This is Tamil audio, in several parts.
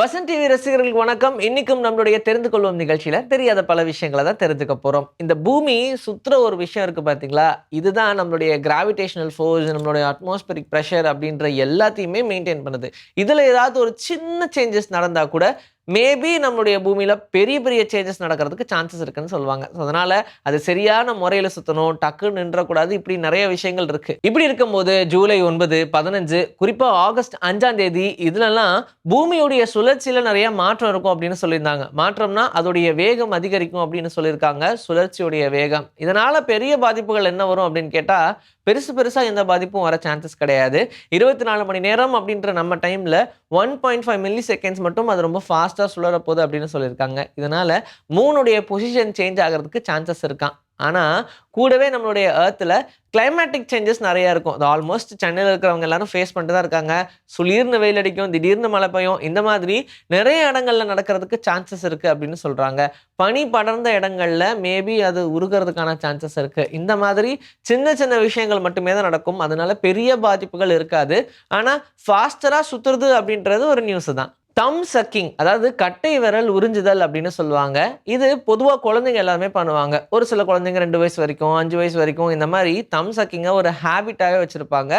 வசந்த் டிவி ரசிகர்களுக்கு வணக்கம். இன்னைக்கும் நம்மளுடைய தெரிந்து கொள்வோம் நிகழ்ச்சியில தெரியாத பல விஷயங்களை தான் தெரிஞ்சுக்க போறோம். இந்த பூமி சுற்றுற ஒரு விஷயம் இருக்கு பாத்தீங்களா? இதுதான் நம்மளுடைய கிராவிடேஷனல் ஃபோர்ஸ் நம்மளுடைய அட்மாஸ்பரிக் ப்ரெஷர் அப்படின்ற எல்லாத்தையுமே மெயின்டைன் பண்ணுது. இதுல ஏதாவது ஒரு சின்ன சேஞ்சஸ் நடந்தா கூட மேபி நம்மளுடைய பூமியில் பெரிய பெரிய சேஞ்சஸ் நடக்கிறதுக்கு சான்சஸ் இருக்குன்னு சொல்லுவாங்க. ஸோ அதனால அது சரியான முறையில் சுற்றணும் டக்குன்னு நின்றக்கூடாது. இப்படி நிறைய விஷயங்கள் இருக்கு. இப்படி இருக்கும்போது ஜூலை ஒன்பது பதினஞ்சு குறிப்பாக ஆகஸ்ட் அஞ்சாம் தேதி இதுலலாம் பூமியுடைய சுழற்சியில் நிறைய மாற்றம் இருக்கும் அப்படின்னு சொல்லியிருந்தாங்க. மாற்றம்னா அதோடைய வேகம் அதிகரிக்கும் அப்படின்னு சொல்லியிருக்காங்க. சுழற்சியுடைய வேகம். இதனால பெரிய பாதிப்புகள் என்ன வரும் அப்படின்னு கேட்டால் பெருசு பெருசாக எந்த பாதிப்பும் வர சான்சஸ் கிடையாது. இருபத்தி நாலு மணி நேரம் அப்படின்ற நம்ம டைமில் one point five milliseconds மட்டும் அது ரொம்ப ஃபாஸ்ட் ஃபாஸ்ட்டாக சுழற போகுது அப்படின்னு சொல்லியிருக்காங்க. இதனால் மூணுடைய பொசிஷன் சேஞ்ச் ஆகிறதுக்கு சான்சஸ் இருக்கான் ஆனால் கூடவே நம்மளுடைய ஏர்த்தில் கிளைமேட்டிக் சேஞ்சஸ் நிறைய இருக்கும். அது ஆல்மோஸ்ட் சென்னையில் இருக்கிறவங்க எல்லாரும் ஃபேஸ் பண்ணிட்டு தான் இருக்காங்க. சுளீர்னு வெயில் அடிக்கும் திடீர்னு மழை பெய்யும். இந்த மாதிரி நிறைய இடங்கள்ல நடக்கிறதுக்கு சான்சஸ் இருக்குது அப்படின்னு சொல்கிறாங்க பனி படர்ந்த இடங்களில் மேபி அது உருகிறதுக்கான சான்சஸ் இருக்குது இந்த மாதிரி சின்ன சின்ன விஷயங்கள் மட்டுமே தான் நடக்கும். அதனால பெரிய பாதிப்புகள் இருக்காது. ஆனால் ஃபாஸ்டராக சுற்றுறது அப்படின்றது ஒரு நியூஸ் தான். தம் சக்கிங் அதாவது கட்டை விரல் உறிஞ்சுதல் அப்படின்னு சொல்லுவாங்க. இது பொதுவாக குழந்தைங்க எல்லாருமே பண்ணுவாங்க. ஒரு சில குழந்தைங்க ரெண்டு வயசு வரைக்கும் அஞ்சு வயசு வரைக்கும் இந்த மாதிரி தம் சக்கிங்கை ஒரு ஹேபிட்டாகவே வச்சுருப்பாங்க.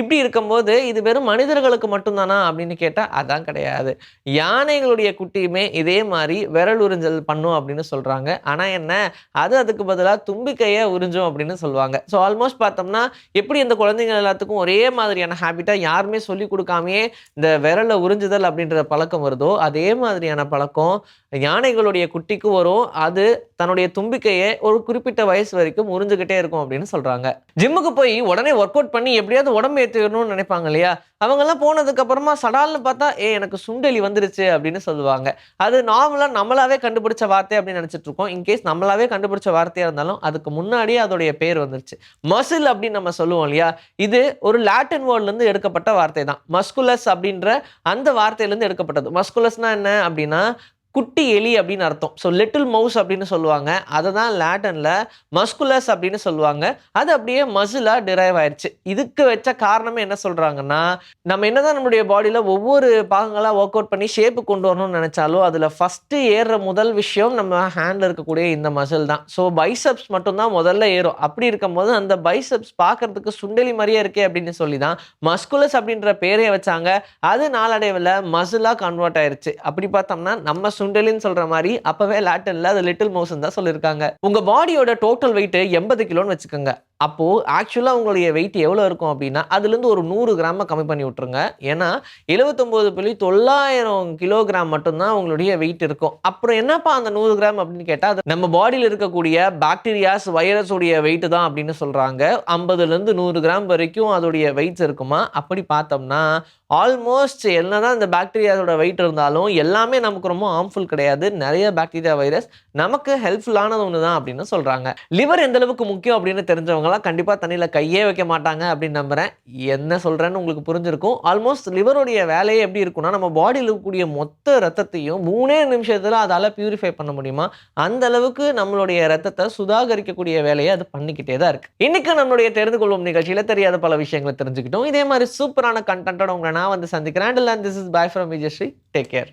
இப்படி இருக்கும்போது இது வெறும் மனிதர்களுக்கு மட்டும்தானா அப்படின்னு கேட்டால் அதான் கிடையாது. யானைகளுடைய குட்டியுமே இதே மாதிரி விரல் உறிஞ்சல் பண்ணும் அப்படின்னு சொல்கிறாங்க ஆனால் என்ன? அது அதுக்கு பதிலாக தும்பிக்கையை உறிஞ்சும் அப்படின்னு சொல்லுவாங்க. ஸோ ஆல்மோஸ்ட் பார்த்தோம்னா எப்படி இந்த குழந்தைங்க எல்லாத்துக்கும் ஒரே மாதிரியான ஹேபிட்டாக யாருமே சொல்லி கொடுக்காமையே இந்த விரலை உறிஞ்சுதல் அப்படின்ற பழக்கம் வருதோ அதே மாதிரியான பழக்கம் யானைகளுடைய குட்டிக்கு வரும். அது தன்னுடைய தும்பிக்கையை ஒரு குறிப்பிட்ட வயசு வரைக்கும் உறிஞ்சுக்கிட்டே இருக்கும் அப்படின்னு சொல்றாங்க. ஜிம்முக்கு போய் உடனே ஒர்க் அவுட் பண்ணி எப்படியாவது உடம்பு ஏற்றிடணும்னு நினைப்பாங்க இல்லையா? அவங்கெல்லாம் போனதுக்கு அப்புறமா சடால்னு பார்த்தா ஏ எனக்கு சுண்டெலி வந்துருச்சு அப்படின்னு சொல்லுவாங்க. அது நார்மலாக நம்மளாவே கண்டுபிடிச்ச வார்த்தை அப்படின்னு நினைச்சிட்டு இருக்கோம். இன்கேஸ் நம்மளாவே கண்டுபிடிச்ச வார்த்தையா இருந்தாலும் அதுக்கு முன்னாடியே அதோடைய பேர் வந்துருச்சு. மசில் அப்படின்னு நம்ம சொல்லுவோம் இல்லையா? இது ஒரு லாட்டின் வேர்ட்ல இருந்து எடுக்கப்பட்ட வார்த்தை தான். மஸ்குலஸ் அப்படின்ற அந்த வார்த்தையிலேருந்து எடுக்கப்பட்டது. மஸ்குலஸ்னா என்ன அப்படின்னா குட்டி எலி அப்படின்னு அர்த்தம். ஸோ லிட்டில் மவுஸ் அப்படின்னு சொல்லுவாங்க. அதை தான் லேட்டனில் மஸ்குலஸ் அப்படின்னு சொல்லுவாங்க. அது அப்படியே மசிலாக டிரைவ் ஆயிடுச்சு இதுக்கு வச்ச காரணமே என்ன சொல்கிறாங்கன்னா நம்ம என்னதான் நம்மளுடைய பாடியில் ஒவ்வொரு பாகங்களாக ஒர்க் அவுட் பண்ணி ஷேப்பு கொண்டு வரணும்னு நினச்சாலும் அதில் ஃபஸ்ட்டு ஏறுற முதல் விஷயம் நம்ம ஹேண்டில் இருக்கக்கூடிய இந்த மசில் தான். ஸோ பைசப்ஸ் மட்டும்தான் முதல்ல ஏறும். அப்படி இருக்கும்போது அந்த பைசப்ஸ் பார்க்கறதுக்கு சுண்டெலி மாதிரியே இருக்கே அப்படின்னு சொல்லி தான் மஸ்குலஸ் அப்படின்ற பேரே வச்சாங்க. அது நாளடைவில் மசிலாக கன்வெர்ட் ஆயிடுச்சு அப்படி பார்த்தோம்னா நம்ம சுண்டலின்னு சொல்ற மாதிரி அப்பவே லேட்டன்ல அது லிட்டில் மவுசன் தான் சொல்லியிருக்காங்க உங்க பாடியோட டோட்டல் வெயிட் எண்பது கிலோன்னு வச்சுக்கோங்க. அப்போது ஆக்சுவலாக உங்களுடைய வெயிட் எவ்வளோ இருக்கும் அப்படின்னா அதுலேருந்து ஒரு நூறு கிராமை கம்மி பண்ணி விட்ருங்க ஏன்னா எழுபத்தொம்போது புள்ளி தொள்ளாயிரம் கிலோகிராம் மட்டும்தான் உங்களுடைய வெயிட் இருக்கும். அப்புறம் என்னப்பா அந்த நூறு கிராம் அப்படின்னு கேட்டால் அது நம்ம பாடியில் இருக்கக்கூடிய பாக்டீரியாஸ் வைரஸுடைய வெயிட் தான் அப்படின்னு சொல்கிறாங்க ஐம்பதுலேருந்து நூறு கிராம் வரைக்கும் அதோடைய வெயிட்ஸ் இருக்குமா? அப்படி பார்த்தோம்னா ஆல்மோஸ்ட் என்னதான் இந்த பாக்டீரியாஸோட வெயிட் இருந்தாலும் எல்லாமே நமக்கு ரொம்ப ஹார்ம்ஃபுல் கிடையாது. நிறைய பாக்டீரியா வைரஸ் நமக்கு ஹெல்ப்ஃபுல்லானது ஒன்று தான் அப்படின்னு சொல்கிறாங்க லிவர் எந்தளவுக்கு முக்கியம் அப்படின்னு தெரிஞ்சவங்க தெரிஞ்சவங்களாம் கண்டிப்பாக தண்ணியில் கையே வைக்க மாட்டாங்க அப்படின்னு நம்புகிறேன் என்ன சொல்கிறேன்னு உங்களுக்கு புரிஞ்சிருக்கும். ஆல்மோஸ்ட் லிவருடைய வேலையே எப்படி இருக்கும்னா நம்ம பாடியில் இருக்கக்கூடிய மொத்த ரத்தத்தையும் மூணே நிமிஷத்தில் அதால் பியூரிஃபை பண்ண முடியுமா? அந்த அளவுக்கு நம்மளுடைய ரத்தத்தை சுதாகரிக்கக்கூடிய வேலையை அது பண்ணிக்கிட்டே தான் இருக்கு. இன்னைக்கு நம்மளுடைய தெரிந்து கொள்வோம் நிகழ்ச்சியில் தெரியாத பல விஷயங்களை தெரிஞ்சுக்கிட்டோம். இதே மாதிரி சூப்பரான கண்டென்ட்டோட உங்களை நான் வந்து சந்திக்கிறேன். And this is bye from Vijayashree take care